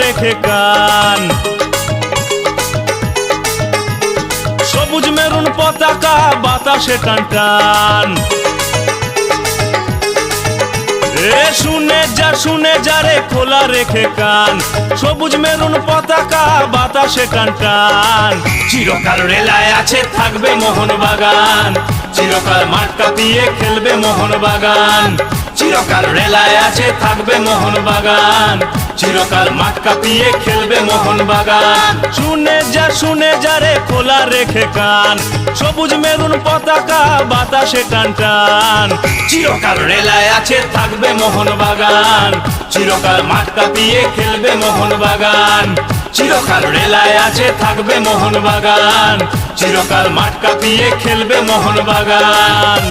রেখে কান সবুজ মেরুন পতাকা, বাতাসে টান টান। শুনে যা শুনে যা রে খোলা রেখে কান সবুজ মেরুন পতাকা, বাতাসে টান টান। চিরকাল রেলায় আছে, থাকবে মোহন বাগান চিরকাল মাঠ কাঁপিয়ে খেলবে মোহন বাগান। চিরকাল রেলায় আছে, থাকবে মোহন বাগান। চিরকাল মাঠ কাঁপিয়ে খেলবে মোহন বাগান। শুনে যা শুনে যা রে খোলা রেখে কান। সবুজ মেরুন পতাকা, বাতাসে টান টান। চিরকাল রেলায় আছে, থাকবে মোহন বাগান। চিরকাল মাঠ কাঁপিয়ে খেলবে মোহন বাগান চিরকাল রেলায় আছে, থাকবে মোহন বাগান চিরকাল মাঠ কাঁপিয়ে খেলবে মোহন বাগান